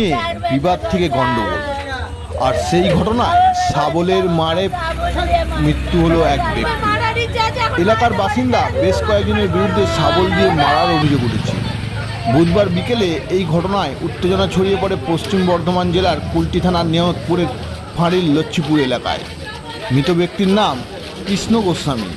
নিয়ে বিবাদ থেকে গণ্ডগোল। আর সেই ঘটনায় সাবলের মারে মৃত্যু হলো এক ব্যক্তি। এলাকার বাসিন্দা বেশ কয়েকজনের বিরুদ্ধে শাবল দিয়ে মারার অভিযোগ উঠেছে। বুধবার বিকেলে এই ঘটনায় উত্তেজনা ছড়িয়ে পড়ে পশ্চিম বর্ধমান জেলার কুলটি থানার নিয়মতপুরের ফাঁড়ির লচ্ছিপুর এলাকায়। মৃত ব্যক্তির নাম কৃষ্ণ গোস্বামী।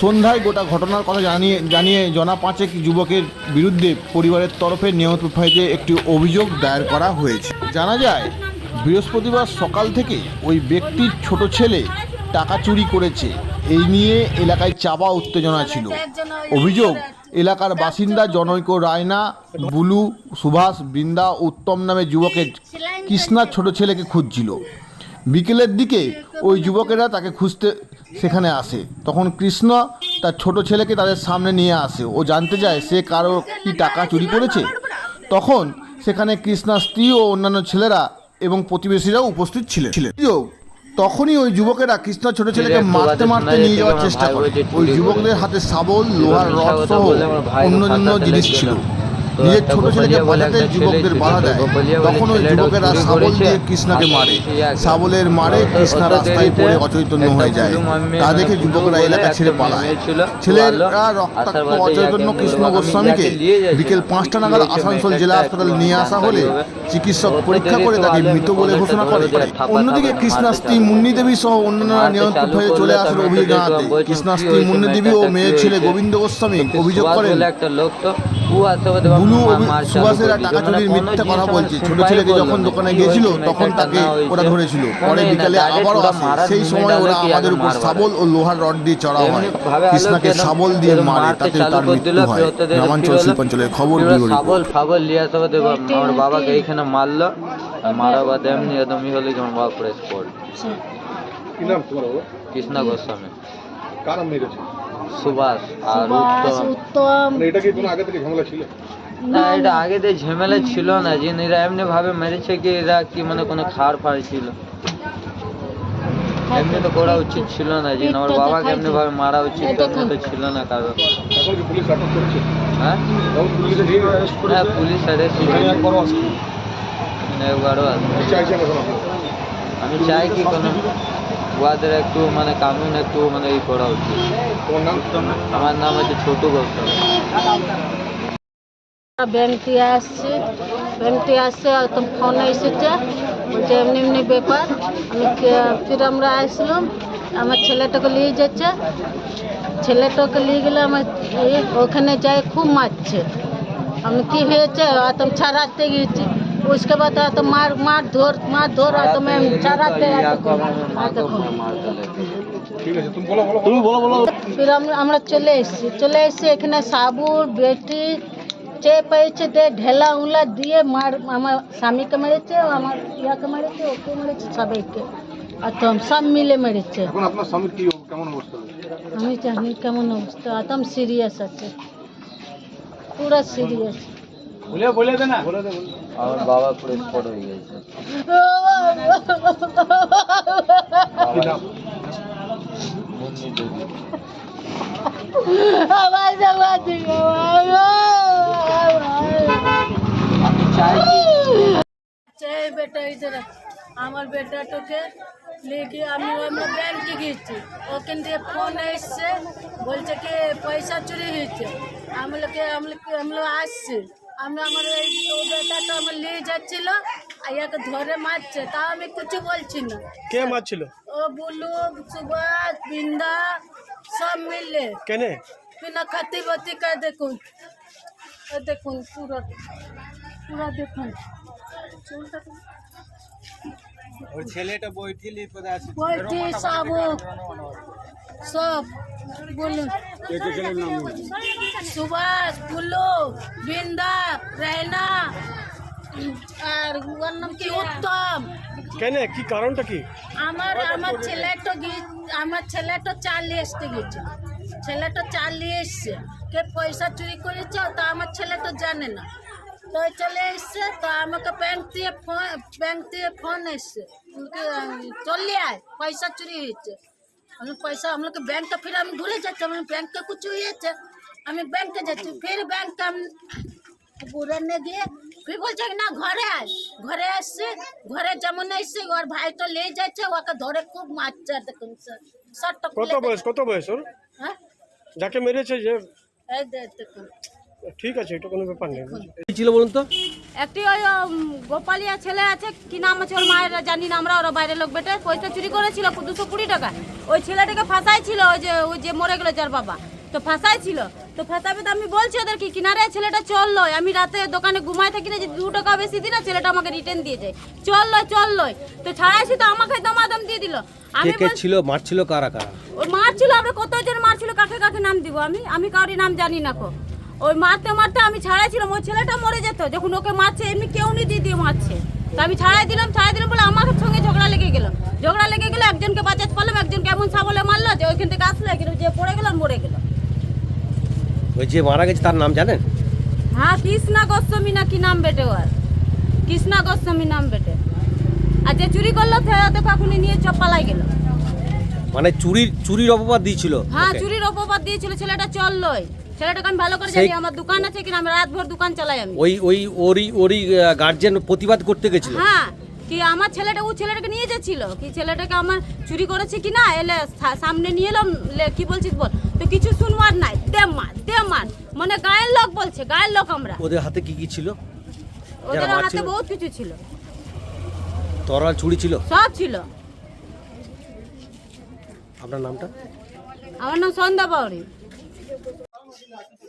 সন্ধ্যায় গোটা ঘটনার কথা জানিয়ে জানিয়ে জনা পাঁচেক যুবকের বিরুদ্ধে পরিবারের তরফে নিয়মতপুর ফাঁড়িতে একটি অভিযোগ দায়ের করা হয়েছে। জানা যায়, বৃহস্পতিবার সকাল থেকে ওই ব্যক্তির ছোট ছেলে টাকা চুরি করেছে। এই নিয়ে এলাকায় চাপা উত্তেজনা ছিল। অভিযোগ, এলাকার বাসিন্দা জনৈক রায়না, বুলু, সুভাষ, বৃন্দা, উত্তম নামে যুবকের কৃষ্ণার ছোট ছেলেকে খুঁজছিল। বিকেলের দিকে ওই যুবকেরা তাকে খুঁজতে সেখানে আসে। তখন কৃষ্ণ তার ছোট ছেলেকে তাদের সামনে নিয়ে আসে। ও জানতে চায় সে কারও কি টাকা চুরি করেছে। তখন সেখানে কৃষ্ণার স্ত্রী ও অন্যান্য ছেলেরা এবং প্রতিবেশীরাও উপস্থিত ছিলেন। তখনই ওই যুবকেরা কৃষ্ণ ছোট ছেলেকে মারতে মারতে নিয়ে যাওয়ার চেষ্টা করে। ওই যুবকদের হাতে শাবল লোহার রড সহ অন্য জিনিস ছিল। নিজের ছোট ছেলেকে বাজাতে যুবকদের বাধা দেয়। তখন ওই যুবকেরা শাবল দিয়ে কৃষ্ণাকে মারে। শাবলের মারে কৃষ্ণা রাস্তায় পড়ে অচৈতন্য হয়ে যায়। তা দেখে যুবকরা এলাকা ছেড়ে পালায়। ছেলেরা রক্তাক্ত অচৈতন্য কৃষ্ণ গোস্বামীকে বিকেল পাঁচটা নাগাদ আসানসোল জেলা হাসপাতালে নিয়ে আসা হলে চিকিৎসক পরীক্ষা করে তাকে মৃত বলে ঘোষণা করে। অন্যদিকে কৃষ্ণা স্ত্রী মুন্নি দেবী সহ অন্যান্যরা নিয়ন্ত্রণ হয়ে চলে আসার অভিযোগ জানাতে কৃষ্ণা স্ত্রী মুন্নি দেবী ও মেয়ের ছেলে গোবিন্দ গোস্বামী অভিযোগ করেন একটা লোক তো ও আসতে পারতে বুলু সুভাষেরা টাকা চুরির মিথ্যা কথা বলছে। ছোট ছেলেকে যখন দোকানে গিয়েছিল তখন তাকে ওরা ধরেছিল। পরে বিকালে আবারও আসে। সেই সময় ওরা আমাদের উপর শাবল ও লোহার রড দিয়ে চড়া হয়। কৃষ্ণাকে শাবল দিয়ে মারে তাতে তার মৃত্যু হয়। গ্রামাঞ্চল শিল্পাঞ্চলের খবর ব্যুরো ফাবল লিয়ে আসতে পারতে আমার বাবাকে এইখানে মারলো মারা বাদ এমনি আমার বাবা বাবা? কৃষ্ণ গোস্বামী। কার মেরেছে সুভাষ আর উত্তম। উত্তম। মানে এটা কি কোনো আগে থেকে ঝামেলা ছিল? না এটা আগে দিয়ে ঝামেলা ছিল না যে এরা এমনি ভাবে মেরেছে কি এরা কি মানে কোনো খার ফাড় ছিল এমনি তো করা উচিত ছিল না যে আমার বাবাকে এমনি ভাবে মারা উচিত এমনি তো ছিল না কারও। হ্যাঁ? এখন পুলিশে নিয়ে arrest করেছে? হ্যাঁ পুলিশ অ্যারেস্ট আপনারা? আমি চাই কি কোনো ওয়াদের একটু মানে কানুন একটু মানে ই করা উচিত। আমার নাম হচ্ছে ছোটু গোস্বামী ব্যাংকটি আসছে। ব্যাংকটি আসছে তো ফোন এসেছে। বলছে এমনি এমনি ব্যাপার। আমি ফির আমরা আসলাম। আমার ছেলেটাকে নিয়ে যাচ্ছে। ছেলেটাকে নিয়ে গেলে আমার ওখানে যাই খুব মারছে। আমি কি হয়েছে? তুম ছাড়াতে গিয়েছি। उसके बाद तो मार मार धोर मार धोर तो मैं छड़ाते ঠিক আছে তুমি বলো বলো তুমি বলো বলো ফির আমরা আমরা চলে এসেছি চলে এসেছি এখানে সাবুর বেটি চে পেয়েছে দে ঢেলা উলা দিয়ে মার আমার স্বামীকে মেরেছে আমার ইয়াকে মেরেছে ওকে মেরেছে সবাইকে আর তো সব মিলে মেরেছে এখন আপনার স্বামীর কি কেমন অবস্থা আমি জানি কেমন অবস্থা একদম সিরিয়াস আছে পুরো সিরিয়াস আমার বাবা পুরো স্পট হয়ে গেছে। দেবী আমার চাই বেটা ইধর আমার বেটাটাকে লিখে আমি আমরা ব্যাংকে গিয়েছি। ওখান থেকে ফোন এসছে বলছে কি পয়সা চুরি হয়েছে। আমলোকে আমলোকে আমলো আসছে। আমি আমার ওই ও বেটাটা আমার নিয়ে যাচ্ছিল আর ইয়াকে ধরে মারছে তাও আমি কিছু বলছি না। কে মারছিল? ও বুলু সুভাষ বিন্দা সব মিলে। কেনে? বিনা খাতি বাতি কে দেখুন। দেখুন পুরো পুরা দেখুন। ওর ছেলেটা বইটিলি পরে আছে? বইটি সাবু সব বলুন। সুভাষ বুলু বিন্দা রেনা আর ওর নাম কি? উত্তম। কেনে? কি কারণটা কি? আমার আমার ছেলেটা আমার ছেলেটা চালিয়ে আসতে গেছে ছেলেটা চালিয়ে এসছে। কে পয়সা চুরি করেছে তা আমার ছেলে তো জানে না। তো চলে এসছে তো আমাকে ব্যাংক দিয়ে ফোন ব্যাংক দিয়ে ফোন এসছে চলে আয় পয়সা চুরি হয়েছে। আমি পয়সা আমাকে ব্যাংকটা ফিরে আমি ভুলে যাচ্ছি আমি ব্যাংকে কিছু হয়েছে। আমি ব্যাংকে যাচ্ছি ফির ব্যাংক আমি পুকুরে নিয়ে গিয়ে কি বলছে না ঘরে আয়। ঘরে আসছে ঘরে যেমন এসছে ওর ভাই তো নিয়ে যাচ্ছে ওকে ধরে খুব মারছে দেখুন স্যার শার্টটা কত বয়স কত বয়স ওর? হ্যাঁ? যাকে মেরেছে যে এই দেখুন। ঠিক আছে এটা কোনো ব্যাপার নেই। কি ছিল বলুন তো? একটি ওই উম, গোপালিয়া ছেলে আছে কি নাম আছে ওর মায়ের জানি না আমরা ওরা বাইরের লোক বেটে পয়সা চুরি করেছিল দুশো কুড়ি টাকা। ওই ছেলেটাকে ফাঁসাই ছিল ওই যে ওই যে মরে গেল যার বাবা। তো ফাঁসাই ছিল। তো ফাঁসাবে তো আমি বলছি ওদেরকে কিনারে ছেলেটা চল চলল আমি রাতে দোকানে ঘুমাই থাকি না যে দু টাকা বেশি দিই না ছেলেটা আমাকে রিটার্ন দিয়ে যায়। চলল চলল তো ছাড়াইছি তো আমাকে দমাদম দিয়ে দিল। কে আমি কে বল- ছিল মারছিল কারা কারা? ওই মারছিল আমরা কতজন মারছিল কাকে কাকে নাম দিব আমি? আমি কাউরি নাম জানি না কো। ওই মারতে মারতে আমি ছাড়াইছিলাম ওই ছেলেটা মরে যেত যখন ওকে মারছে এমনি কেউ নি দিয়ে মারছে। তো আমি ছাড়াই দিলাম ছাড়াই দিলাম বলে আমার সঙ্গে ঝগড়া লেগে গেল। ঝগড়া লেগে গেলে একজনকে বাঁচাতে পারলাম একজনকে এমন সাবলে মারলো যে ওইখান থেকে আসলো এখানে যে পড়ে গেলাম মরে গেল। ওই যে মারা গেছে তার নাম জানেন? হ্যাঁ কৃষ্ণা গোস্বামী না কি নাম বেটে ওর? কৃষ্ণা গোস্বামী নাম বেটে। আর যে চুরি করল দেখো এখন নিয়ে চপ্পালাই গেল। মানে চুরির চুরির অপবাদ দিয়েছিল? হ্যাঁ চুরির অপবাদ দিয়েছিল ছেলেটা চললোই ছেলেটাকে আমি ভালো করে জানি আমার দোকান আছে কিনা আমি রাত ভর দোকান চালাই আমি। ওই ওই ওরই ওরই গার্জেন প্রতিবাদ করতে গেছিল? হ্যাঁ কি আমার ছেলেটা ও ছেলেটাকে নিয়ে যাচ্ছিল? কি ছেলেটাকে আমার চুরি করেছে কি না এলে সামনে নিয়ে এলাম কি বলছিস বল? তো কিছু শুনবার নাই। দে মার দে মার মানে গায়ের লোক বলছে গায়ের লোক আমরা। ওদের হাতে কি কি ছিল? ওদের হাতে বহুত কিছু ছিল। তরোয়াল চুরি ছিল? সব ছিল। আপনার নামটা? আমার নাম সন্ধ্যা বাউরি আমার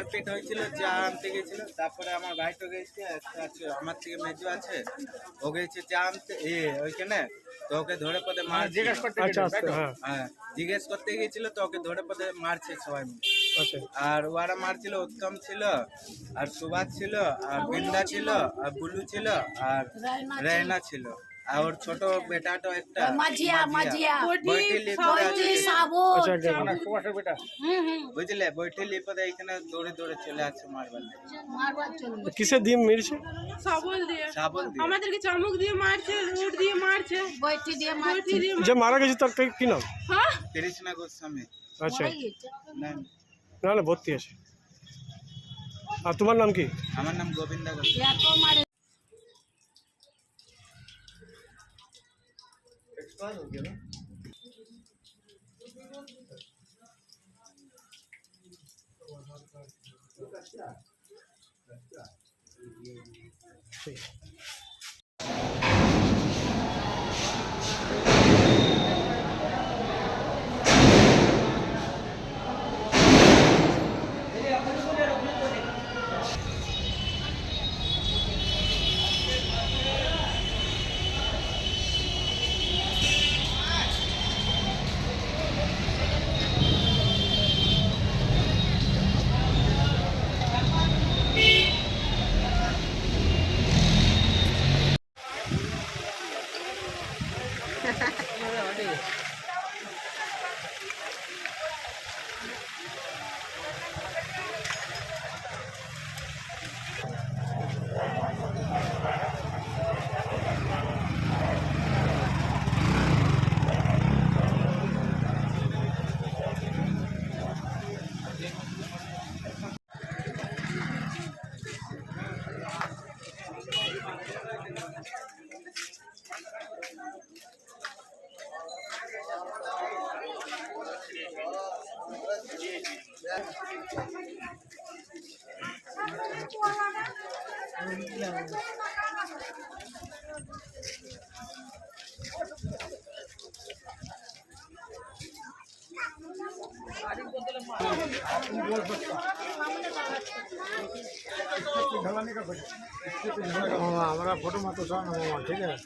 মারপিট হয়েছিল চা আনতে গেছিল তারপরে আমার ভাই তো গেছে আছে আমার থেকে মেজু আছে ও গেছে চা আনতে এ ওইখানে তো ওকে ধরে পদে মার জিজ্ঞেস করতে আচ্ছা আচ্ছা হ্যাঁ। হ্যাঁ জিজ্ঞেস করতে গিয়েছিল তো ওকে ধরে পদে মারছে সবাই মিলে। আচ্ছা। আর ওরা মারছিল উত্তম ছিল আর সুভাষ ছিল আর বৃন্দা ছিল আর বুলু ছিল আর রেনা ছিল। আর ওর ছোট বেটাটা একটা মাঝিয়া মাঝিয়া। বইটি লিপে আছে। আচ্ছা একদম বুঝলে? বইটি লিপে এখানে দৌড়ে দৌড়ে চলে আসছে মারবার। কিসে দিয়ে মেরেছে? সবল দিয়ে। সাবল দিয়ে। আমাদেরকে চামুক দিয়ে মারছে রুট দিয়ে মারছে। বইটি দিয়ে মারছে। যে মারা গেছে তার কি- কি নাম? হ্যাঁ? কৃষ্ণা গোস্বামী। আচ্ছা। না না না ভর্তি আছে। আর তোমার নাম কি? আমার নাম গোবিন্দা গোস্বামী। Sim. আমরা ফটো মাত্র চান ঠিক আছে?